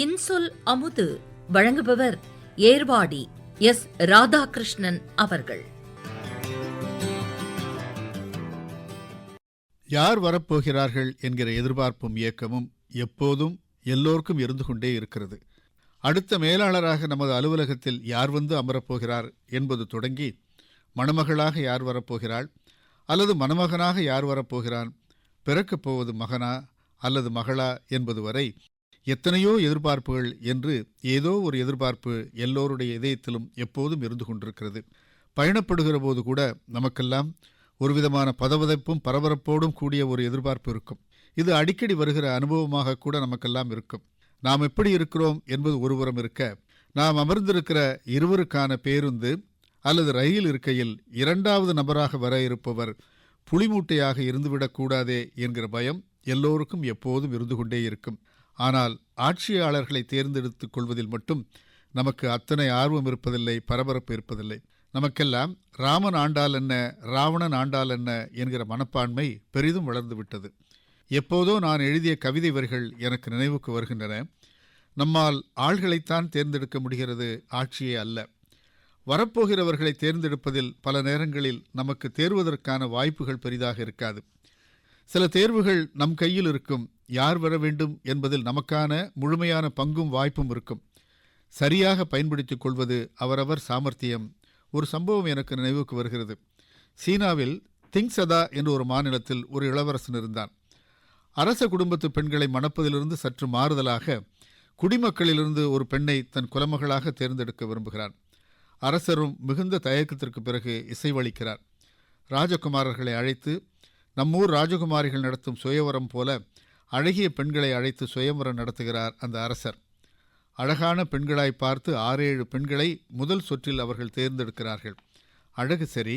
இன்சொல் அமுது வழங்குபவர் ஏர்வாடி எஸ் ராதாகிருஷ்ணன் அவர்கள். யார் வரப்போகிறார்கள் என்கிற எதிர்பார்ப்பும் இயக்கமும் எப்போதும் எல்லோருக்கும் இருந்து கொண்டே இருக்கிறது. அடுத்த மேலாளராக நமது அலுவலகத்தில் யார் வந்து அமரப்போகிறார் என்பது தொடங்கி மணமகளாக யார் வரப்போகிறாள் அல்லது மணமகனாக யார் வரப்போகிறான் பிறக்கப் போவது மகனா அல்லது மகளா என்பது வரை எத்தனையோ எதிர்பார்ப்புகள் என்று ஏதோ ஒரு எதிர்பார்ப்பு எல்லோருடைய இதயத்திலும் எப்போதும் இருந்து கொண்டிருக்கிறது. பயணப்படுகிற போது கூட நமக்கெல்லாம் ஒரு விதமான பதவதைப்பும் பரபரப்போடும் கூடிய ஒரு எதிர்பார்ப்பு இருக்கும். இது அடிக்கடி வருகிற அனுபவமாக கூட நமக்கெல்லாம் இருக்கும். நாம் எப்படி இருக்கிறோம் என்பது ஒருபுறம் இருக்க நாம் அமர்ந்திருக்கிற இருவருக்கான பேருந்து அல்லது ரயில் இருக்கையில் இரண்டாவது நபராக வர இருப்பவர் புலிமூட்டையாக இருந்துவிடக்கூடாதே என்கிற பயம் எல்லோருக்கும் எப்போதும் இருந்து கொண்டே இருக்கும். ஆனால் ஆட்சியாளர்களை தேர்ந்தெடுத்துக் கொள்வதில் மட்டும் நமக்கு அத்தனை ஆர்வம் இருப்பதில்லை பரபரப்பு இருப்பதில்லை. நமக்கெல்லாம் ராமன் ஆண்டால் என்ன ராவணன் ஆண்டால் என்ன என்கிற மனப்பான்மை பெரிதும் வளர்ந்துவிட்டது எப்போதோ நான் எழுதிய கவிதை வரிகள் எனக்கு நினைவுக்கு வருகின்றன. நம்மால் ஆள்களைத்தான் தேர்ந்தெடுக்க முடிகிறது ஆட்சியே அல்ல. வரப்போகிறவர்களை தேர்ந்தெடுப்பதில் பல நேரங்களில் நமக்கு தேர்வதற்கான வாய்ப்புகள் பெரிதாக இருக்காது. சில தேர்வுகள் நம் கையில் இருக்கும் யார் வர வேண்டும் என்பதில் நமக்கான முழுமையான பங்கும் வாய்ப்பும் இருக்கும். சரியாக பயன்படுத்திக் கொள்வது அவரவர் சாமர்த்தியம். ஒரு சம்பவம் எனக்கு நினைவுக்கு வருகிறது. சீனாவில் திங் சதா என்ற ஒரு மாநிலத்தில் ஒரு இளவரசன் இருந்தான். அரச குடும்பத்து பெண்களை மணப்பதிலிருந்து சற்று மாறுதலாக குடிமக்களிலிருந்து ஒரு பெண்ணை தன் குலமகளாக தேர்ந்தெடுக்க விரும்புகிறான். அரசரும் மிகுந்த தயக்கத்திற்கு பிறகு இசைவளிக்கிறார் ராஜகுமாரர்களை அழைத்து நம்மூர் ராஜகுமாரிகள் நடத்தும் சுயவரம் போல அழகிய பெண்களை அழைத்து சுயவரம் நடத்துகிறார் அந்த அரசர். அழகான பெண்களாய் பார்த்து ஆறேழு பெண்களை முதல் சொற்றில் அவர்கள் தேர்ந்தெடுக்கிறார்கள். அழகு சரி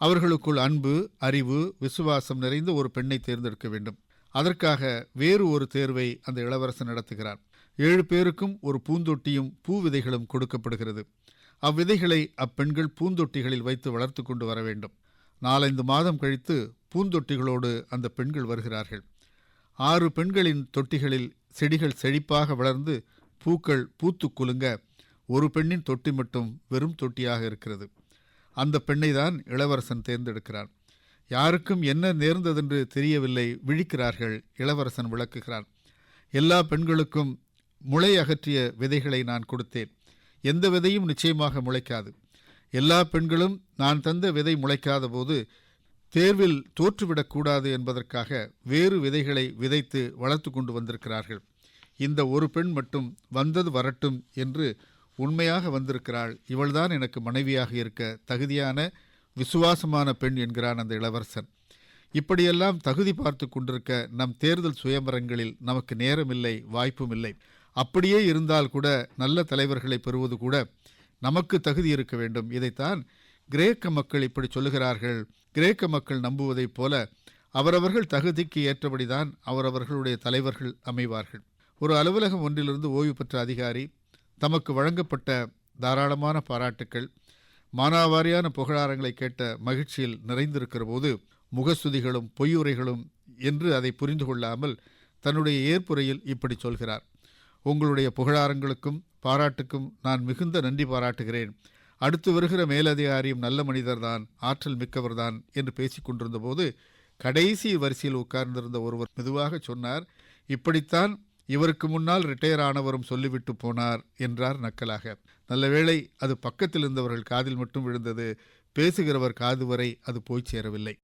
அவர்களுக்குள் அன்பு அறிவு விசுவாசம் நிறைந்த ஒரு பெண்ணை தேர்ந்தெடுக்க வேண்டும். அதற்காக வேறு ஒரு தேர்வை அந்த இளவரசன் நடத்துகிறார். ஏழு பேருக்கும் ஒரு பூந்தொட்டியும் பூ விதைகளும் கொடுக்கப்படுகிறது. அவ்விதைகளை அப்பெண்கள் பூந்தொட்டிகளில் வைத்து வளர்த்து கொண்டு வர வேண்டும். நாலைந்து மாதம் கழித்து பூந்தொட்டிகளோடு அந்த பெண்கள் வருகிறார்கள். ஆறு பெண்களின் தொட்டிகளில் செடிகள் செழிப்பாக வளர்ந்து பூக்கள் பூத்து குலுங்க ஒரு பெண்ணின் தொட்டி மட்டும் வெறும் தொட்டியாக இருக்கிறது. அந்த பெண்ணை தான் இளவரசன் தேர்ந்தெடுக்கிறான். யாருக்கும் என்ன நேர்ந்ததென்று தெரியவில்லை விழிக்கிறார்கள் இளவரசன் விளக்குகிறான். எல்லா பெண்களுக்கும் முளை அகற்றிய விதைகளை நான் கொடுத்தேன். எந்த விதையும் நிச்சயமாக முளைக்காது. எல்லா பெண்களும் நான் தந்த விதை முளைக்காத போது தேர்வில் தோற்றுவிடக்கூடாது என்பதற்காக வேறு விதைகளை விதைத்து வளர்த்து கொண்டு வந்திருக்கிறார்கள். இந்த ஒரு பெண் மட்டும் வந்தது வரட்டும் என்று உண்மையாக வந்திருக்கிறாள். இவள்தான் எனக்கு மனைவியாக இருக்க தகுதியான விசுவாசமான பெண் என்கிறான் அந்த இளவரசன். இப்படியெல்லாம் தகுதி பார்த்து கொண்டிருக்க நம் தேர்தல் சுயம்பரங்களில் நமக்கு நேரமில்லை வாய்ப்பும் இல்லை அப்படியே இருந்தால் கூட நல்ல தலைவர்களை பெறுவது கூட நமக்கு தகுதி இருக்க வேண்டும். இதைத்தான் கிரேக்க மக்கள் இப்படி சொல்லுகிறார்கள். கிரேக்க மக்கள் நம்புவதைப் போல அவரவர்கள் தகுதிக்கு ஏற்றபடிதான் அவரவர்களுடைய தலைவர்கள் அமைவார்கள். ஒரு அலுவலகம் ஒன்றிலிருந்து ஓய்வு பெற்ற அதிகாரி தமக்கு வழங்கப்பட்ட தாராளமான பாராட்டுக்கள் மானாவாரியான புகழாரங்களை கேட்ட மகிழ்ச்சியில் நிறைந்திருக்கிற போது முகஸ்துதிகளும் பொய்யுரைகளும் என்று அதை புரிந்து கொள்ளாமல் தன்னுடைய ஏற்புரையில் இப்படி சொல்கிறார். உங்களுடைய புகழாரங்களுக்கும் பாராட்டுக்கும் நான் மிகுந்த நன்றி பாராட்டுகிறேன். அடுத்து வருகிற மேலதிகாரியும் நல்ல மனிதர்தான் ஆற்றல் மிக்கவர்தான் என்று பேசிக் கொண்டிருந்த போது கடைசி வரிசையில் உட்கார்ந்திருந்த ஒருவர் மெதுவாக சொன்னார் இப்படித்தான் இவருக்கு முன்னால் ரிட்டையர் ஆனவரும் சொல்லிவிட்டு போனார் என்றார் நக்கலாக. நல்லவேளை அது பக்கத்தில் இருந்தவர்கள் காதில் மட்டும் விழுந்தது பேசுகிறவர் காது வரை அது போய் சேரவில்லை.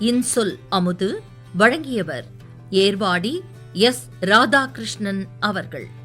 இன்சொல் அமுது வழங்கியவர் ஏர்வாடி எஸ். ராதாகிருஷ்ணன் அவர்கள்.